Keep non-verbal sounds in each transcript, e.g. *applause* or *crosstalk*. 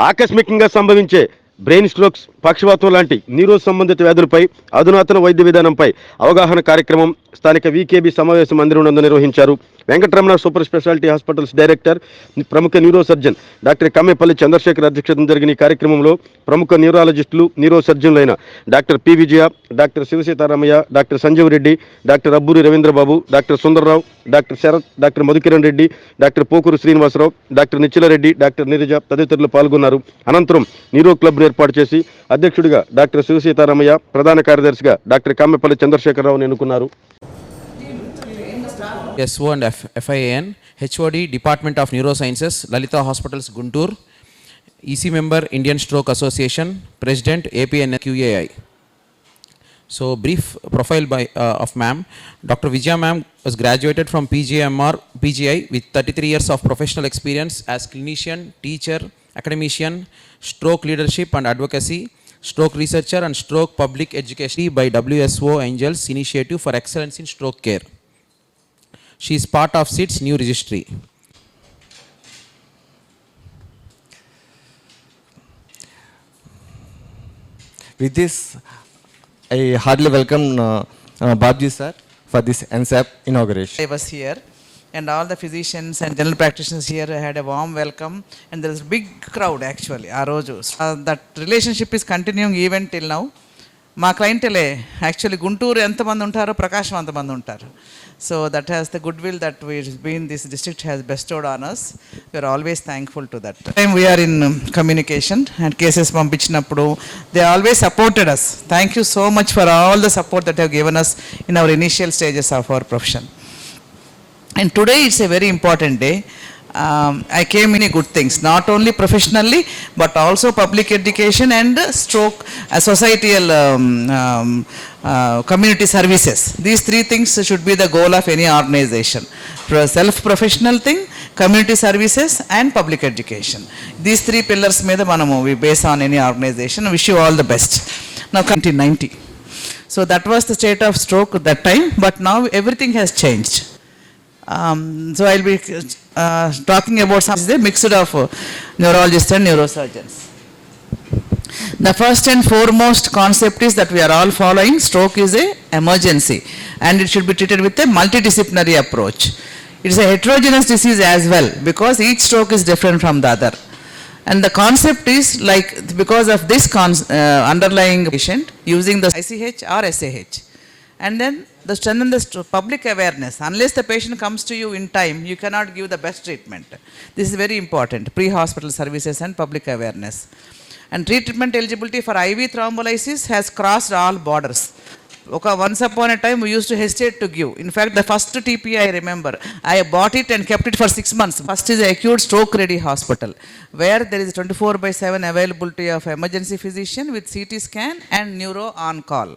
ఆకస్మికంగా సంభవించే brain strokes పక్షవాతం లాంటి నీరు సంబంధిత వ్యాధులపై అధునాతన వైద్య విధానంపై అవగాహన కార్యక్రమం స్థానిక వీకేబీ సమావేశ మందిరం నందు నిర్వహించారు. Venkataramana super speciality hospitals director ప్రముఖ neuro surgeon doctor Kammepalli Chandrasekhar అధ్యక్షతన జరిగిన ఈ కార్యక్రమంలో ప్రముఖ న్యూరాలజిస్టులు neuro సర్జన్లైన doctor P. Vijaya doctor Sivasitaramaiah doctor Sanjeev Reddy doctor Abburi Ravindrababu doctor Sundararao doctor Sarath doctor Madhukiran Reddy doctor Pokuru Srinivasarao doctor Nichchilreddy doctor Neeraja తదితరులు పాల్గొన్నారు. అనంతరం neuro క్లబ్ను ఏర్పాటు చేసి అధ్యక్షుడిగా డాక్టర్ శివ సీతారామయ్య ప్రధాన కార్యదర్శిగా డాక్టర్ కమ్మెపల్లి చంద్రశేఖరరావుని ఎన్నుకున్నారు. SO and F FIAN HOD department of neuro sciences Lalitha hospitals Guntur EC member Indian stroke association president APNQAI so brief profile by of ma'am doctor Vijaya ma'am was graduated from PGMR PGI with thirty three years of professional experience as clinician teacher academician stroke leadership and advocacy stroke researcher and stroke public education by WSO Angels Initiative for Excellence in Stroke Care. She is part of SIT's new registry. With this, I heartily welcome uh, uh, Babji sir for this NSAP inauguration. I was here and all the physicians and general practitioners here had a warm welcome. And there is a big crowd actually ఆ రోజు. Uh, that relationship is continuing even till now. మా క్లయింటలే actually Guntur ఎంతమంది ఉంటారో ప్రకాశం అంతమంది ఉంటారు. So that has the goodwill that we been this district has bestowed on us we're always thankful to that time we're in communication and cases పంపించినప్పుడు they always supported us thank you so much for all the support that have given us in our initial stages of our profession And today it's a very important day. Um, I came in a good things, not only professionally, but also public education and uh, stroke, uh, societal um, um, uh, community services. These three things should be the goal of any organization. Pro- Self-professional thing, community services and public education. These three pillars మీద మనము we base on any organization. Wish you all the best. Now 1990. So that was the state of stroke at that time, but now everything has changed. Um, so I'll be uh, talking about some the mixture of uh, neurologists and neurosurgeons. The first and foremost concept is that we are all following stroke is a emergency and it should be treated with a multidisciplinary approach. It is a heterogeneous disease as well because each stroke is different from the other. And the concept is like because of this uh, underlying patient using the ICH or SAH. And then the strengthen the public awareness. Unless the patient comes to you in time, you cannot give the best treatment. This is very important. Pre-hospital services and public awareness. And treatment eligibility for IV thrombolysis has crossed all borders. Okay, once upon a time we used to hesitate to give. In fact, the first TP I remember, I bought it and kept it for six months. First is acute stroke ready hospital, where there is 24 by 7 availability of emergency physician with CT scan and neuro on call.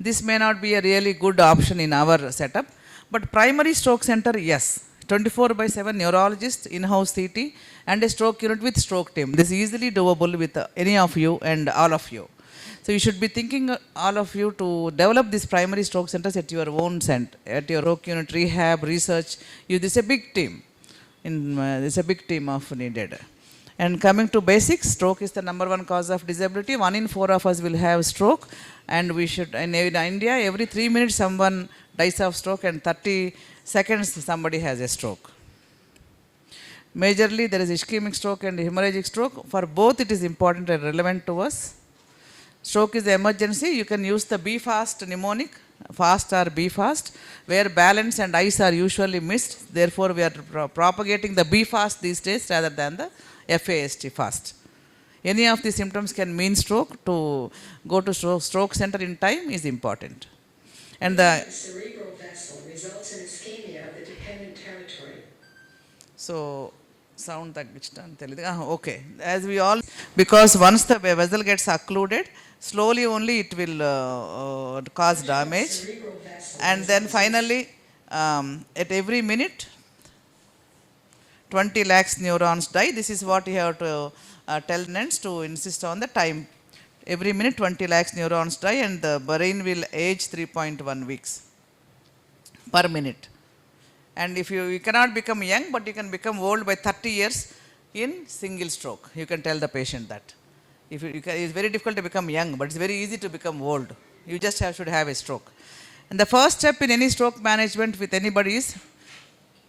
This may not be a really good option in our setup, but primary stroke center, yes. 24 by 7 neurologist, in-house CT, and a stroke unit with stroke team. This is easily doable with any of you and all of you. So you should be thinking, uh, all of you, to develop these primary stroke centers at your own center, at your stroke unit, rehab, research. You, this is a big team. In, uh, this is a big team of needed. And coming to basics, stroke is the number one cause of disability. One in four of us will have stroke, and we should. In, in India, every three minutes someone dies of stroke, and 30 seconds somebody has a stroke. Majorly, there is ischemic stroke and hemorrhagic stroke. For both, it is important and relevant to us. Stroke is emergency. You can use the B fast mnemonic, fast or B fast, where balance and ice are usually missed. Therefore, we are pro propagating the B fast these days rather than the FAST fast. Any of the symptoms can mean stroke. To go to stroke, stroke center in time is important. And the cerebral vessel results in ischemia of the dependent territory. So, sound that which done. Ah, okay. As we all, because once the vessel gets occluded, slowly only it will uh, uh, cause damage. And then finally um, at every minute 20 lakhs neurons die. This is what you have to uh, tell nens to insist on the time. Every minute 20 lakhs neurons die and the brain will age 3.1 weeks per minute. And if you, you cannot become young but you can become old by 30 years in single stroke. You can tell the patient that. If you, you can, it's very difficult to become young, but it's very easy to become old. You just have, should have a stroke. And the first step in any stroke management with anybody is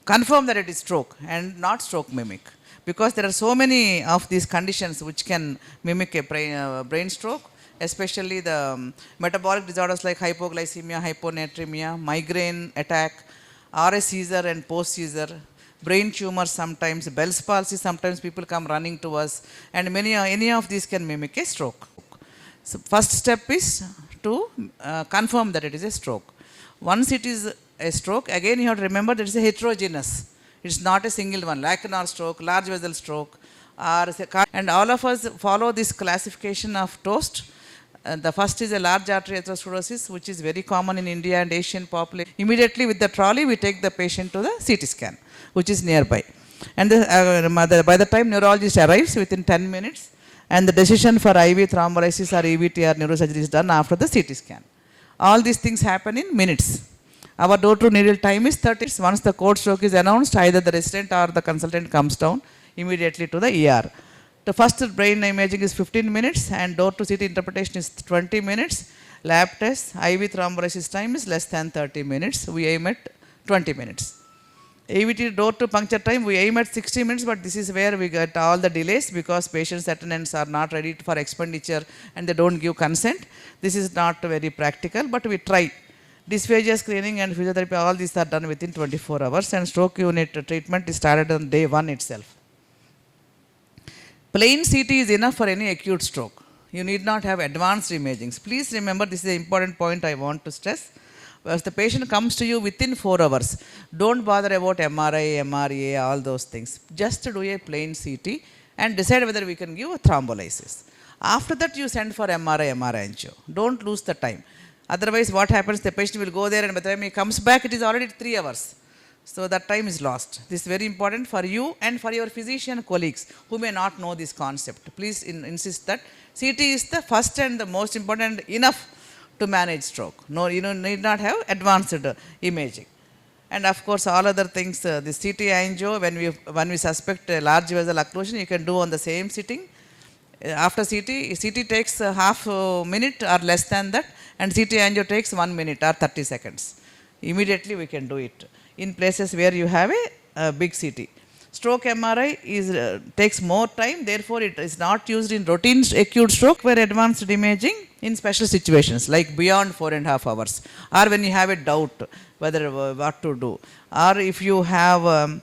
confirm that it is stroke and not stroke mimic because there are so many of these conditions which can mimic a brain, uh, brain stroke especially the um, metabolic disorders like hypoglycemia hyponatremia migraine attack a seizure and post seizure brain tumors sometimes bell's palsy sometimes people come running to us and many uh, any of these can mimic a stroke so first step is to uh, confirm that it is a stroke. Once it is a stroke, again you have to remember that it's a heterogeneous. It's not a single one. Lacunar stroke, large vessel stroke, or and all of us follow this classification of toast. Uh, the first is a large artery atherosclerosis, which is very common in India and Asian population. Immediately with the trolley, we take the patient to the CT scan, which is nearby. And the, uh, by the time neurologist arrives within 10 minutes, and the decision for IV thrombolysis or EVT or neurosurgery is done after the CT scan. All these things happen in minutes. Our door to needle time is 30 minutes. Once the code stroke is announced, either the resident or the consultant comes down immediately to the ER. The first brain imaging is 15 minutes and door to CT interpretation is 20 minutes. Lab test, IV thrombolysis time is less than 30 minutes. We aim at 20 minutes. AVT door to puncture time, we aim at 60 minutes, but this is where we get all the delays because patients' attendants are not ready for expenditure and they don't give consent. This is not very practical, but we try. Dysphagia screening and physiotherapy, all these are done within 24 hours, and stroke unit treatment is started on day one itself. Plain CT is enough for any acute stroke. You need not have advanced imagings. Please remember this is an important point I want to stress. As the patient comes to you within four hours, don't bother about MRI, MRA, all those things. Just do a plain CT and decide whether we can give a thrombolysis. After that, you send for MRI, MRI angio. Don't lose the time. Otherwise, what happens? The patient will go there, and by the time he comes back, it is already three hours. So that time is lost. This is very important for you and for your physician colleagues who may not know this concept. Please in- insist that CT is the first and the most important enough to manage stroke. No, you know, need not have advanced uh, imaging. And of course, all other things, uh, the CT angio, when we, when we suspect a large vessel occlusion, you can do on the same sitting. Uh, After CT, CT takes a half uh, minute or less than that, and CT angio takes one minute or 30 seconds. Immediately we can do it in places where you have a, a big CT. Stroke MRI is, uh, takes more time, therefore it is not used in routine acute stroke where advanced imaging in special situations like beyond four and a half hours or when you have a doubt whether uh, what to do or if you have um,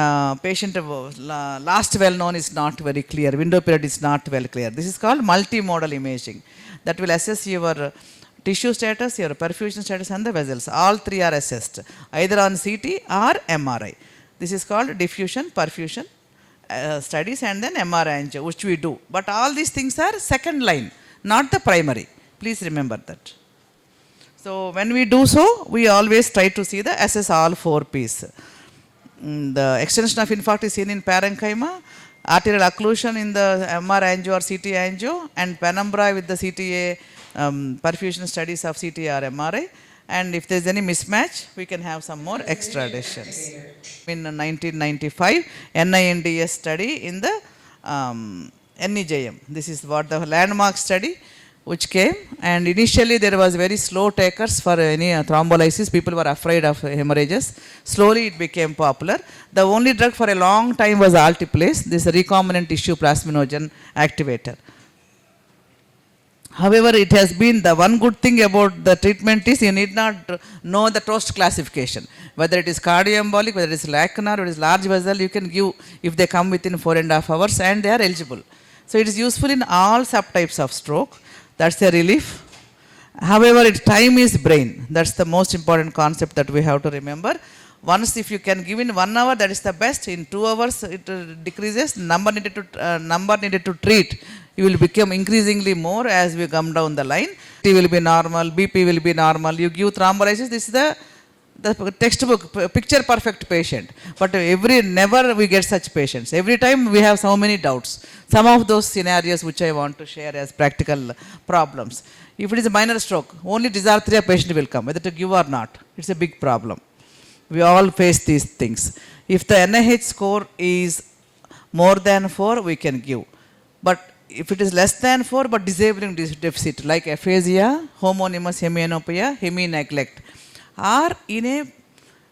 uh, patient uh, last well known is not very clear, window period is not well clear. This is called multimodal imaging that will assess your tissue status, your perfusion status, and the vessels. All three are assessed either on CT or MRI. This is called diffusion, perfusion uh, studies, and then MRI angio, which we do. But all these things are second line, not the primary. Please remember that. So when we do so, we always try to see the assess all four P's. Mm, The extension of infarct is seen in parenchyma, arterial occlusion in the MR angio or CT angio, and penumbra with the CTA um, perfusion studies of CT or MRI. And if there's any mismatch, we can have some more extra additions. In 1995, NINDS study in the um, NEJM. This is what the landmark study which came. And initially there was very slow takers for any uh, thrombolysis. People were afraid of hemorrhages. Slowly it became popular. The only drug for a long time was altiplase this recombinant tissue plasminogen activator However, it has been the one good thing about the treatment is you need not know the toast classification. Whether it is cardioembolic, whether it is lacunar, whether it is large vessel, you can give if they come within four and a half hours and they are eligible. So it is useful in all subtypes of stroke. That's a relief. However, it time is brain. That's the most important concept that we have to remember. Once if you can give in one hour, that is the best. In two hours, it uh, decreases. Number needed to uh, number needed to treat. You will become increasingly more as we come down the line. T will be normal, BP will be normal. You give thrombolysis. This is the the textbook picture perfect patient but every never we get such patients every time we have so many doubts some of those scenarios which i want to share as practical problems if it is a minor stroke only dysarthria patient will come whether to give or not it's a big problem we all face these things if the nih score is More than 4, we can give. But if it is less than 4 but disabling deficit like aphasia, homonymous hemianopia, hemi-neglect, or in a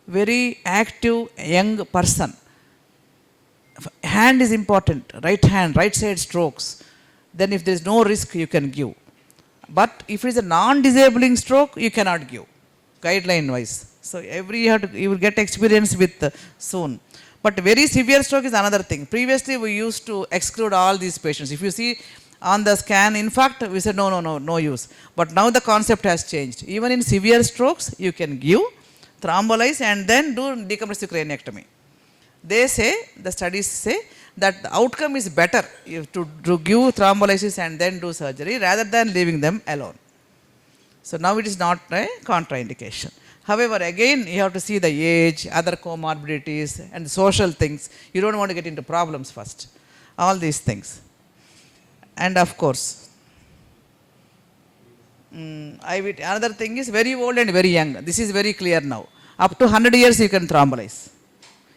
very active young person, hand is important right hand right side strokes then if there is no risk you can give. But if it is a non-disabling stroke you cannot give guideline wise so every to you will get experience with uh, soon but very severe stroke is another thing. Previously we used to exclude all these patients. If you see on the scan in fact we said no no no no use. But now the concept has changed. Even in severe strokes you can give thrombolize and then do decompressive craniectomy. They say, the studies say, that the outcome is better if to, to give thrombolysis and then do surgery rather than leaving them alone. So now it is not a contraindication. However, again, you have to see the age, other comorbidities, and social things. You don't want to get into problems first. All these things. And of course, mm, I will, another thing is very old and very young. This is very clear now. Up to 100 years, you can thrombolyze.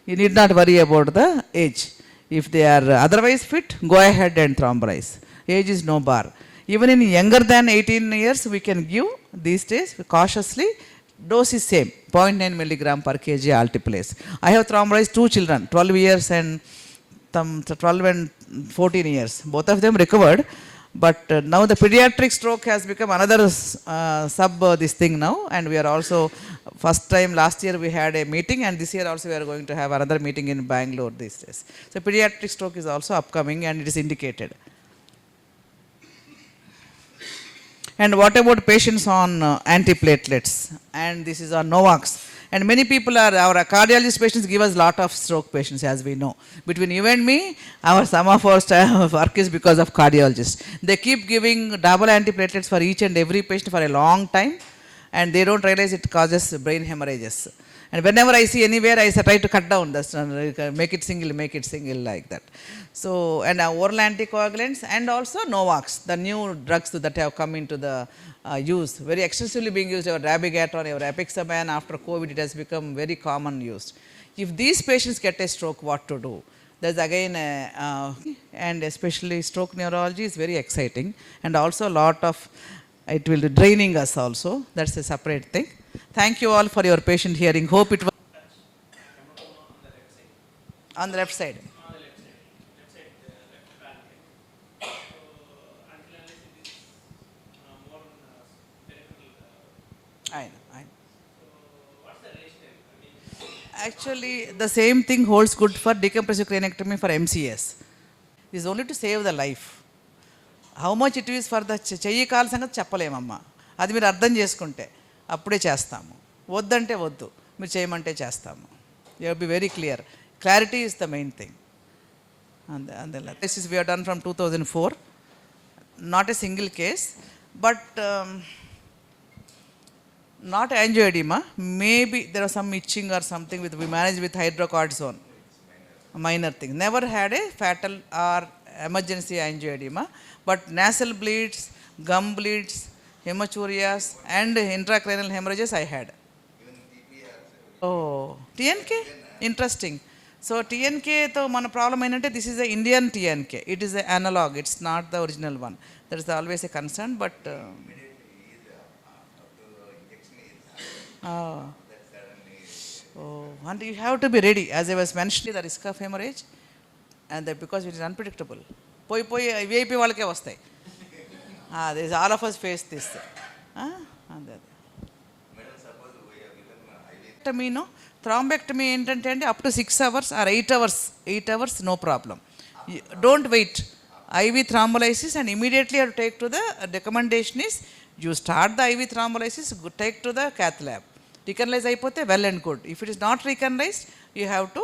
You need not worry about the age. If they are otherwise fit, go ahead and thrombolize. Age is no bar. Even in younger than 18 years, we can give these days cautiously. Dose is same, 0.9 milligram per kg altiplase. I have thrombolized two children, 12 years and some 12 and 14 years. Both of them recovered. But uh, now the pediatric stroke has become another uh, sub uh, this thing now, and we are also first time last year we had a meeting, and this year also we are going to have another meeting in Bangalore these days. So pediatric stroke is also upcoming, and it is indicated. And what about patients on uh, antiplatelets? And this is on Novax. And many people are, our cardiologist patients give us a lot of stroke patients as we know. Between you and me, our some of our *laughs* work is because of cardiologists. They keep giving double antiplatelets for each and every patient for a long time and they don't realize it causes brain hemorrhages. And whenever I see anywhere, I try to cut down this, uh, make it single, make it single like that. So, and uh, oral anticoagulants and also Novax, the new drugs that have come into the uh, use, very extensively being used, our Dabigatran, your Apixaban, after COVID, it has become very common used. If these patients get a stroke, what to do? There's again, a, uh, and especially stroke neurology is very exciting, and also a lot of it will be draining us also. That's a separate thing. Thank you all for your patient hearing hope it on the left side ఆయన ఆయన actually the same thing holds good for decompressive craniectomy for MCS is only to save the life how much it is for the చెయ్యి కాల్ సంగతి చెప్పలేమమ్మా. అది మీరు అర్థం చేసుకుంటే. అప్పుడే చేస్తాము. వద్దంటే వద్దు. మీరు చేయమంటే చేస్తాము. You be very clear clarity is the main thing అంద అందులో. This is we're done from two thousand four not a single case but not angioedema maybe there are some itching or something with we manage with hydrocortisone minor thing never had a fatal or emergency angioedema but nasal bleeds gum bleeds hematuria and intracranial hemorrhages I had. Oh, TNK? Interesting. So TNK, though, one problem is this is the Indian TNK. It is the analog. It's not the original one. There is always a concern, but. Uh, oh. Oh, and you have to be ready. As I was mentioning, the risk of hemorrhage, and that because it is unpredictable. పోయి పోయి VIP వాళ్ళకే వస్తాయి this all of us face this అదే అదే థ్రాంబెక్టమీను thrombectomy ఏంటంటే అండి up to six hours or eight hours eight hours no problem don't wait IV thrombolysis and immediately to take to the recommendation is you start the IV thrombolysis take to the cath lab recanalise అయిపోతే well and good if it is not recanalised you have to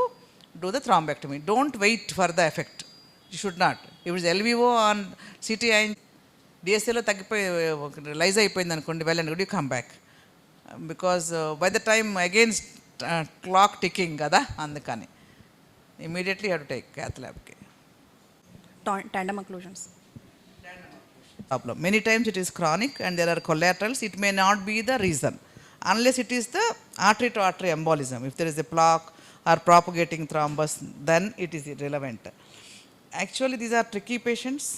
do the thrombectomy don't wait for the effect you should not if it's LVO on CT and డిఎస్సీలో తగ్గిపోయి లైజ్ అయిపోయింది అనుకోండి వెళ్ళండి good you come back because by the time against clock ticking కదా అందుకని. Immediately head take cath ల్యాబ్కి problem many times it is chronic and there are collaterals it may not be the reason unless it is the artery to artery embolism if there is a plaque or propagating thrombus then it is relevant actually these are tricky patients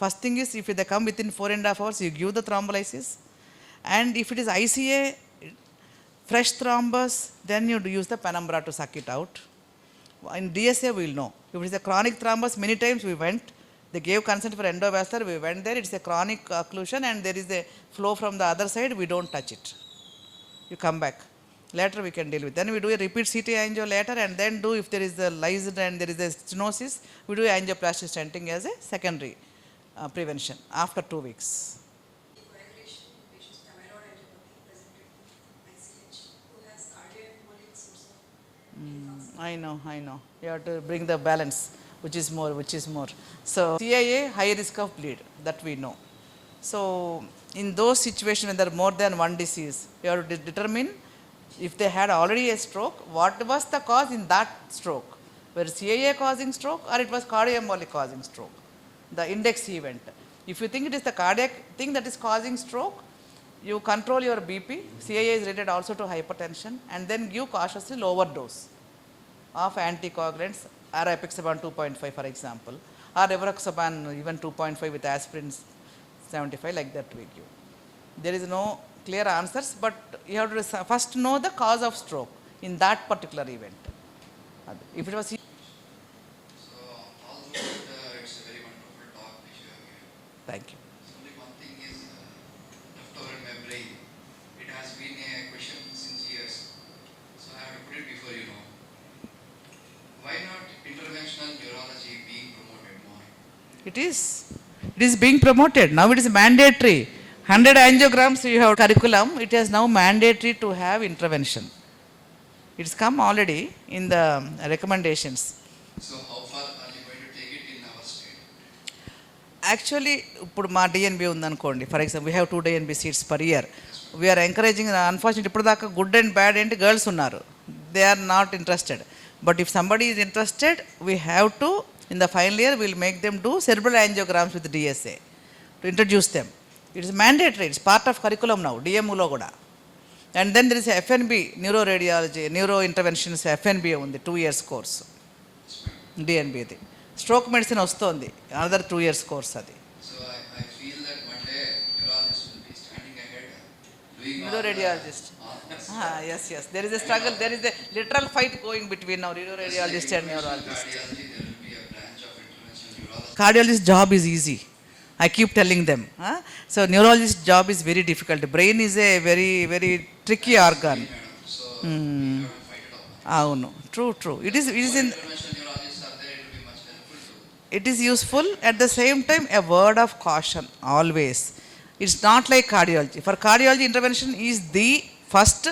First thing is, if they come within four and a half hours, you give the thrombolysis. And if it is ICA, fresh thrombus, then you use the penumbra to suck it out. In DSA, we will know. If it is a chronic thrombus, many times we went. They gave consent for endovascular, we went there. It's a chronic occlusion, and there is a flow from the other side. We don't touch it. You come back. Later we can deal with. Then we do a repeat CT angio later, and then do if there is a lysis and there is a stenosis, we do angioplasty stenting as a secondary uh, prevention after two weeks. Symptoms. I know, I know. You have to bring the balance, which is more, which is more. So CIA, high risk of bleed, that we know. So in those situations when there are more than one disease, you have to determine if they had already a stroke, what was the cause in that stroke? Were CIA causing stroke or it was cardioembolic causing stroke? The index event. If you think it is the cardiac thing that is causing stroke, you control your BP. CIA is related also to hypertension, and then give cautiously lower dose of anticoagulants, or apixaban 2.5 for example, or rivaroxaban even 2.5 with aspirin 75 like that we give. There is no clear answers, but you have to first know the cause of stroke in that particular event. If it was So, although uh, it's a very wonderful talk which you have given, thank you. only one thing is uh, left over in my brain. It has been a question since years. So I have to put it before you know. Why not interventional neurology being promoted more? It is. It is being promoted. Now it is mandatory. 100 angiograms you have curriculum. It is now mandatory to have intervention. It's come already in the recommendations. So actually ఇప్పుడు మా DNB ఉందనుకోండి. For example we have two DNB seats per year we're encouraging unfortunate ఇప్పుడు దాకా good and bad ఏంటి? Girls ఉన్నారు. They are not interested but if somebody is interested we have to in the final year will make them do cerebral angiograms with DSA to introduce them it's mandatory it's part of curriculum now డిఎంలో కూడా. And then there is FNB neuro radiology neuro interventions FNB ఉంది two years course డిఎన్బిది stroke medicine వస్తుంది. Another two years course అది. Radiologist yes yes there is a struggle there is a literal fight going between now redo radiologist and neurologist cardiologist job is easy I keep telling them so neurologist job is very difficult brain is a very very tricky organ అవును. True true it is it is in it is useful at the same time a word of caution always it's not like cardiology for cardiology intervention is the first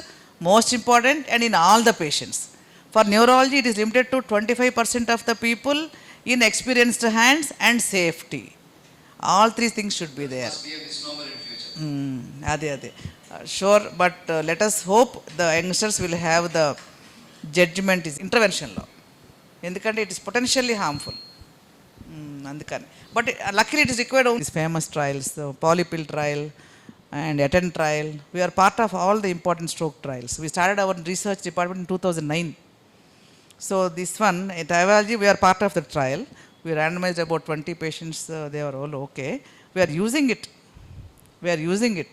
most important and in all the patients for neurology it is limited to 25% of the people in experienced hands and safety all three things should be there Must be a misnomer in future. Hmm, అదే అదే sure but let us hope the youngsters will have the judgement is ఇంటర్వెన్షన్లో ఎందుకంటే it is potentially harmful అందుకని but luckily it is required is famous trials polypill trial and attend trial we are part of all the important stroke trials we started our research department in two thousand nine So this one, in Tyvalji, we are part of the trial. We randomized about 20 patients. Uh, they are all okay. We are using it. We are using it.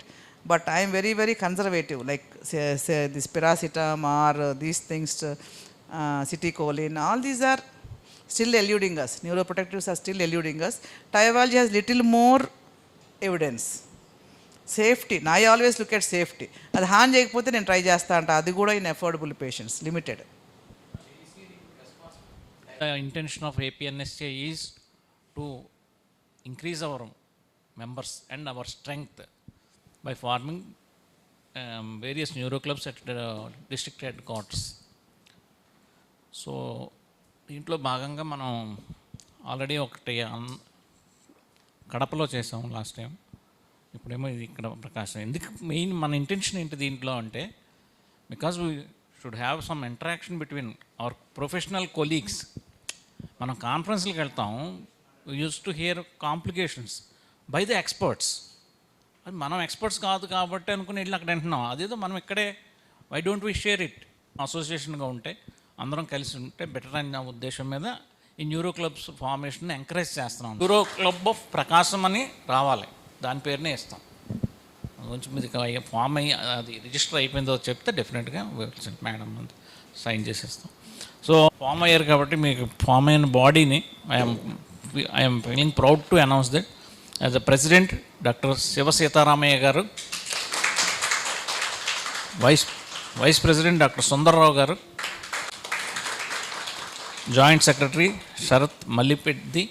But I am very, very conservative. Like say, say this piracetam or uh, these things, uh, citicoline, all these are still eluding us. Neuroprotectives are still eluding us. Tyobiology has little more evidence. Safety నా I always look at safety అది హాన్ చేయకపోతే నేను try చేస్తా అంట అది కూడా in affordable patients limited intention of APNSA is to increase our members and our strength by forming various neuro clubs at district headquarters so దీంట్లో భాగంగా మనం ఆల్రెడీ ఒకటి అన్- కడపలో చేసాం లాస్ట్ టైం ఇప్పుడేమో ఇది ఇక్కడ ప్రకాశం. ఎందుకు మెయిన్ మన ఇంటెన్షన్ ఏంటి దీంట్లో అంటే because we should have some interaction between our professional colleagues మనం కాన్ఫరెన్స్లకు వెళ్తాం use to hear complications by the experts అది మనం ఎక్స్పర్ట్స్ కాదు కాబట్టి అనుకుని వెళ్ళి అక్కడ వింటున్నాం అదేదో మనం ఇక్కడే why don't we share it అసోసియేషన్గా ఉంటే. అందరం కలిసి ఉంటే బెటర్ అనే ఉద్దేశం మీద ఈ న్యూరో క్లబ్స్ ఫార్మేషన్ ఎంకరేజ్ చేస్తున్నాం న్యూరో క్లబ్ ఆఫ్ ప్రకాశం అని రావాలి. దాని పేరునే ఇస్తాం. కొంచెం మీది ఫామ్ అయ్యి అది రిజిస్టర్ అయిపోయిందో చెప్తే డెఫినెట్గా మేడం సైన్ చేసేస్తాం. సో ఫామ్ అయ్యారు కాబట్టి మీకు ఫామ్ అయిన బాడీని I'm I'm feeling proud to announce that as a president doctor Shiva Sitaramaiah garu vice vice president doctor Sundarrao garu joint secretary Sarath Mallipeddi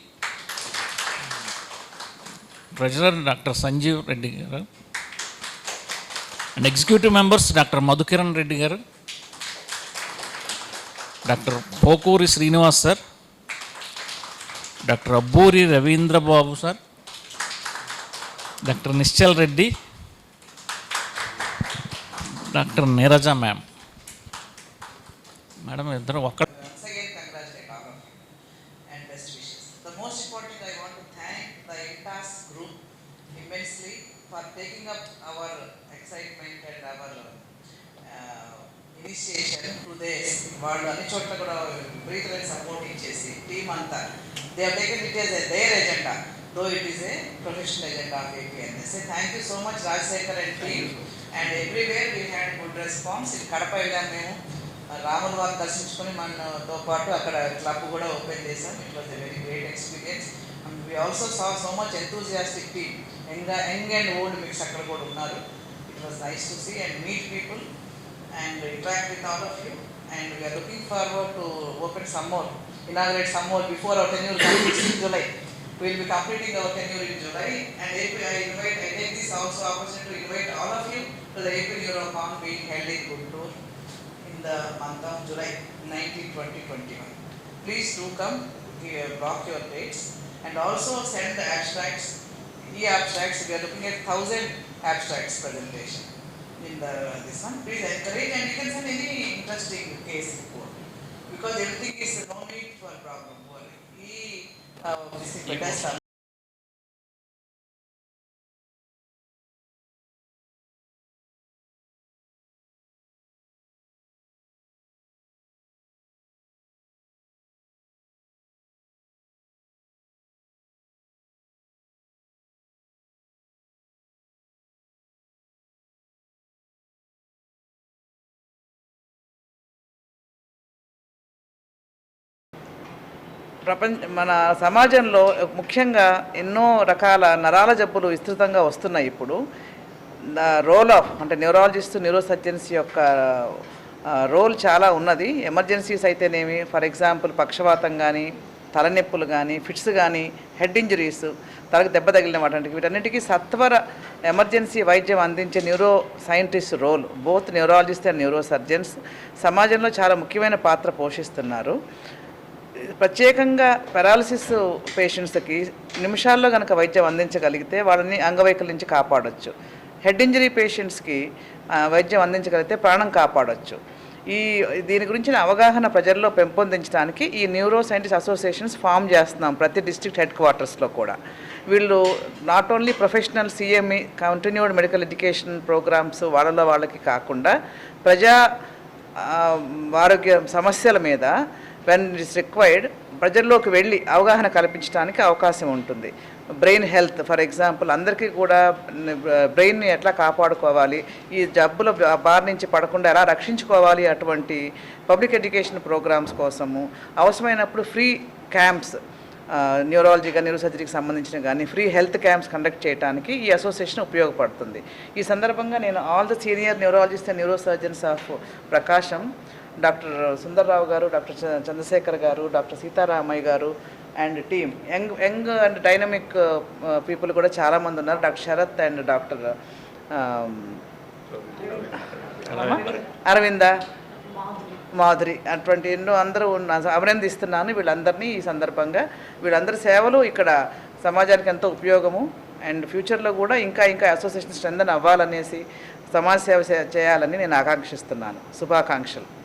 treasurer doctor Sanjeev Reddy garu and executive members doctor Madhukiran Reddy garu doctor Pokuri Srinivas sir doctor Abburi Ravindra Babu sir doctor Nischal Reddy doctor Neeraja ma'am. Madam ఇద్దరు ఒక్క to this. వాళ్ళు అన్ని చోట్ల కూడా విపరీతమైన support ఇచ్చేసి team అంతా. They taken it as their agenda though it is a professional agenda of APNS thank you so much Rajasekhar and team and everywhere we had good response ఇది కడప వెళ్ళాం మేము రాముల వారిని దర్శించుకొని మనతో పాటు అక్కడ క్లబ్ కూడా ఓపెన్ చేసాం it was a very great experience and we also saw so much enthusiastic team young young and old mix అక్కడ కూడా ఉన్నారు. It was nice to see and meet people and interact with all of you. And we are looking forward to open some more, inaugurate some more before our tenure comes in July. We will be completing our tenure in July. And April, I invite, I take this also opportunity to invite all of you to the April Eurocon being held in Guntur in the month of July 19, 2021. Please do come, uh, block your dates and also send the abstracts, e-abstracts. We are looking at 1000 abstracts presentation in the, this one. Please encourage and you can send any interesting case report because everything is no need for problem. E, uh, ప్రపంచ మన సమాజంలో ముఖ్యంగా ఎన్నో రకాల నరాల జబ్బులు విస్తృతంగా వస్తున్నాయి ఇప్పుడు. రోల్ ఆఫ్ అంటే న్యూరాలజిస్ట్ న్యూరోసర్జన్స్ యొక్క రోల్ చాలా ఉన్నది. ఎమర్జెన్సీస్ అయితేనేమి ఫర్ ఎగ్జాంపుల్ పక్షవాతం కానీ తలనొప్పులు కానీ ఫిట్స్ కానీ హెడ్ ఇంజరీస్ తలకు దెబ్బ తగిలిన వాటి వీటన్నిటికీ సత్వర ఎమర్జెన్సీ వైద్యం అందించే neuro scientist role both neurologist and neuro surgeons సమాజంలో చాలా ముఖ్యమైన పాత్ర పోషిస్తున్నారు. ప్రత్యేకంగా పెరాలసిస్ పేషెంట్స్కి నిమిషాల్లో కనుక వైద్యం అందించగలిగితే వాళ్ళని అంగవైకల్యం నుంచి కాపాడొచ్చు. హెడ్ ఇంజరీ పేషెంట్స్కి వైద్యం అందించగలిగితే ప్రాణం కాపాడొచ్చు. ఈ దీని గురించిన అవగాహన ప్రజల్లో పెంపొందించడానికి ఈ న్యూరో సైంటిస్ట్ అసోసియేషన్స్ ఫామ్ చేస్తున్నాం ప్రతి డిస్ట్రిక్ట్ హెడ్ క్వార్టర్స్లో కూడా. వీళ్ళు not only professional CME continued medical education programmes వాళ్ళలో వాళ్ళకి కాకుండా ప్రజా ఆరోగ్య సమస్యల మీద వెన్ ఇట్స్ రిక్వైర్డ్ ప్రజల్లోకి వెళ్ళి అవగాహన కల్పించడానికి అవకాశం ఉంటుంది. బ్రెయిన్ హెల్త్ ఫర్ ఎగ్జాంపుల్ అందరికీ కూడా బ్రెయిన్ని ఎట్లా కాపాడుకోవాలి? ఈ జబ్బుల బారి నుంచి పడకుండా ఎలా రక్షించుకోవాలి? అటువంటి పబ్లిక్ ఎడ్యుకేషన్ ప్రోగ్రామ్స్ కోసము అవసరమైనప్పుడు ఫ్రీ క్యాంప్స్ న్యూరాలజీ కానీ న్యూరోసర్జరీకి సంబంధించిన కానీ ఫ్రీ హెల్త్ క్యాంప్స్ కండక్ట్ చేయడానికి ఈ అసోసియేషన్ ఉపయోగపడుతుంది. ఈ సందర్భంగా నేను all the senior neurologist and neuro surgeons of Prakasam doctor Sundarrao garu doctor చ- Chandrasekhar garu doctor Sitaramaiah garu and team. Young young and dynamic people కూడా చాలామంది ఉన్నారు. Doctor Sarath and doctor Aravinda Madhuri అటువంటి ఎన్నో అందరూ ఉన్న అభినందిస్తున్నాను వీళ్ళందరినీ ఈ సందర్భంగా. వీళ్ళందరి సేవలు ఇక్కడ సమాజానికి ఎంతో ఉపయోగము అండ్ ఫ్యూచర్లో కూడా ఇంకా ఇంకా అసోసియేషన్ స్ట్రెందన్ అవ్వాలనేసి సమాజ సేవ చేయాలని నేను ఆకాంక్షిస్తున్నాను. శుభాకాంక్షలు.